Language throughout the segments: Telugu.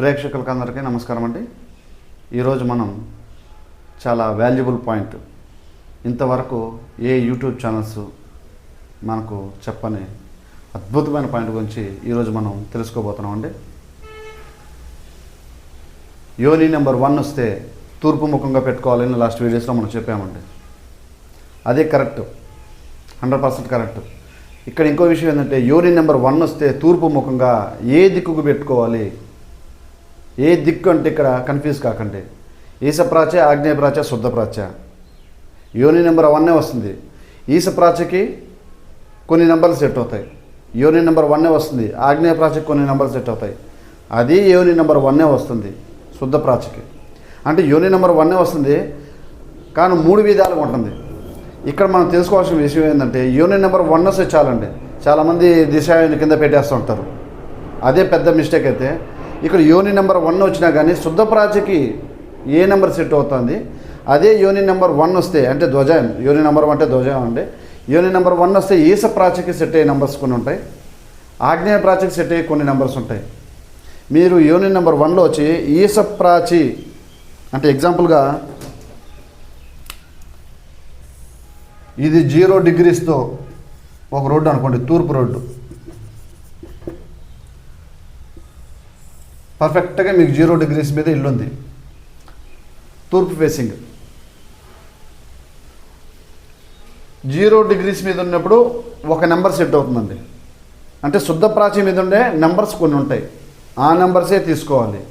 ప్రేక్షకులకు అందరికీ నమస్కారం అండి ఈరోజు మనం చాలా వాల్యుబుల్ పాయింట్ ఇంతవరకు ఏ యూట్యూబ్ ఛానల్స్ మనకు చెప్పని అద్భుతమైన పాయింట్ గురించి ఈరోజు మనం తెలుసుకోబోతున్నాం అండి యోని నెంబర్ వన్ వస్తే తూర్పు ముఖంగా పెట్టుకోవాలని లాస్ట్ వీడియోస్లో మనం చెప్పామండి. అదే కరెక్ట్ హండ్రెడ్ పర్సెంట్ కరెక్ట్ ఇక్కడ ఇంకో విషయం ఏంటంటే యోని నెంబర్ వన్ వస్తే తూర్పు ముఖంగా ఏ దిక్కుకు పెట్టుకోవాలి? ఏ దిక్కు అంటే ఇక్కడ కన్ఫ్యూజ్ కాకండి. ఈసప్రాచ ఆగ్నేయప్రాచ శుద్ధప్రాచ యోని నెంబర్ వన్నే వస్తుంది. ఈసప్రాచకి కొన్ని నెంబర్లు సెట్ అవుతాయి. యోని నెంబర్ వన్నే వస్తుంది. ఆగ్నేయప్రాచకి కొన్ని నెంబర్లు సెట్ అవుతాయి. అది యోని నెంబర్ వన్నే వస్తుంది శుద్ధప్రాచకి అంటే యోని నెంబర్ వన్నే వస్తుంది కానీ మూడు విధాలుగా ఉంటుంది. ఇక్కడ మనం తెలుసుకోవాల్సిన విషయం ఏంటంటే యూనియన్ నెంబర్ వన్ వస్తే చాలండి చాలామంది దిశాయని కింద పెట్టేస్తుంటారు అదే పెద్ద మిస్టేక్ అయితే ఇక్కడ యోని నెంబర్ వన్ వచ్చినా కానీ శుద్ధ ప్రాచకి ఏ నెంబర్ సెట్ అవుతుంది? అదే యోని నెంబర్ వన్ వస్తే అంటే ధ్వజాయం యోని నెంబర్ వన్ అంటే ధ్వజాయం అండి. యోని నెంబర్ వన్ వస్తే ఈస ప్రాచకి సెట్ అయ్యే నెంబర్స్ కొన్ని ఉంటాయి. ఆగ్నేయ ప్రాచకి సెట్ అయ్యే కొన్ని నెంబర్స్ ఉంటాయి. మీరు యోని నెంబర్ వన్లో వచ్చి ఈస ప్రాచి అంటే ఎగ్జాంపుల్గా ఇది జీరో డిగ్రీస్తో ఒక రోడ్డు అనుకోండి తూర్పు రోడ్డు. పర్ఫెక్ట్గా మీకు జీరో డిగ్రీస్ మీద ఇల్లు ఉంది తూర్పు ఫేసింగ్ జీరో డిగ్రీస్ మీద ఉన్నప్పుడు ఒక నెంబర్ సెట్ అవుతుందండి. అంటే శుద్ధ ప్రాచీ మీద ఉండే నెంబర్స్ కొన్ని ఉంటాయి. ఆ నెంబర్సే తీసుకోవాలి.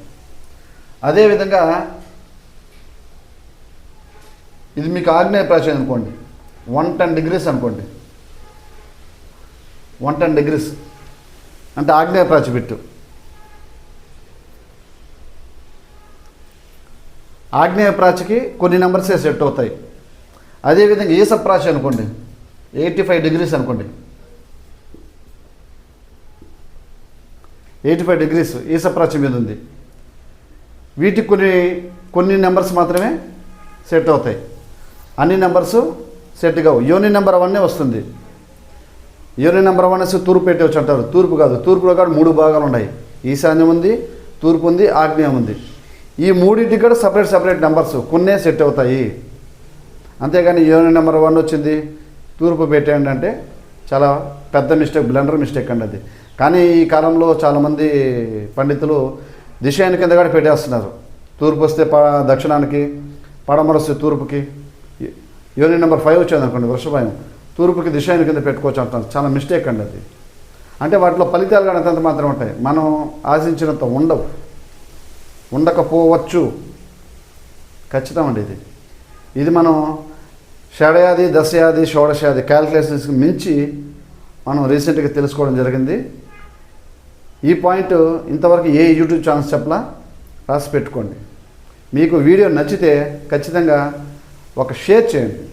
అదేవిధంగా ఇది మీకు ఆగ్నేయ ప్రాచీ అనుకోండి. వన్ టెన్ డిగ్రీస్ అనుకోండి. వన్ టెన్ డిగ్రీస్ అంటే ఆగ్నేయ ప్రాచి పెట్టు. ఆగ్నేయ ప్రాచికి కొన్ని నెంబర్సే సెట్ అవుతాయి. అదేవిధంగా ఈసప్రాచి అనుకోండి ఎయిటీ ఫైవ్ డిగ్రీస్ అనుకోండి. ఎయిటీ ఫైవ్ డిగ్రీస్ ఈసప్రాచి మీద ఉంది. వీటికి కొన్ని కొన్ని నెంబర్స్ మాత్రమే సెట్ అవుతాయి. అన్ని నెంబర్స్ సెట్ కావు. యోని నెంబర్ వన్నే వస్తుంది. యోని నెంబర్ వన్ అనేసి తూర్పు పెట్టవచ్చు అంటారు. తూర్పు కాదు. తూర్పులో కాదు మూడు భాగాలు ఉన్నాయి. ఈశాన్యం ఉంది తూర్పు ఉంది ఆగ్నేయం ఉంది. ఈ మూడింటికి కూడా సపరేట్ సపరేట్ నెంబర్స్ కొన్నే సెట్ అవుతాయి. అంతేగాని యోని నెంబర్ వన్ వచ్చింది తూర్పు పెట్టేయండి అంటే చాలా పెద్ద మిస్టేక్ బ్లండర్ మిస్టేక్ అండి అది. కానీ ఈ కాలంలో చాలామంది పండితులు దిశాయన కింద కూడా పెట్టేస్తున్నారు. తూర్పు వస్తే ప దక్షిణానికి పడమర వస్తే తూర్పుకి. యూనిట్ నెంబర్ ఫైవ్ వచ్చింది అనుకోండి వృషభాయం తూర్పుకి దిశాయన కింద పెట్టుకోవచ్చు అంటారు. చాలా మిస్టేక్ అండి అది. అంటే వాటిలో ఫలితాలు కానీ అంతంత మాత్రం ఉంటాయి. మనం ఆశించినంత ఉండవు. ఉండకపోవచ్చు. ఖచ్చితం అండి ఇది. ఇది మనం షడయాది దశయాది షోడశాది క్యాల్కులేషన్స్కి మించి మనం రీసెంట్గా తెలుసుకోవడం జరిగింది. ఈ పాయింట్ ఇంతవరకు ఏ యూట్యూబ్ ఛానల్స్ చెప్పలా? రాసి పెట్టుకోండి. మీకు వీడియో నచ్చితే ఖచ్చితంగా ఒక షేర్ చేయండి.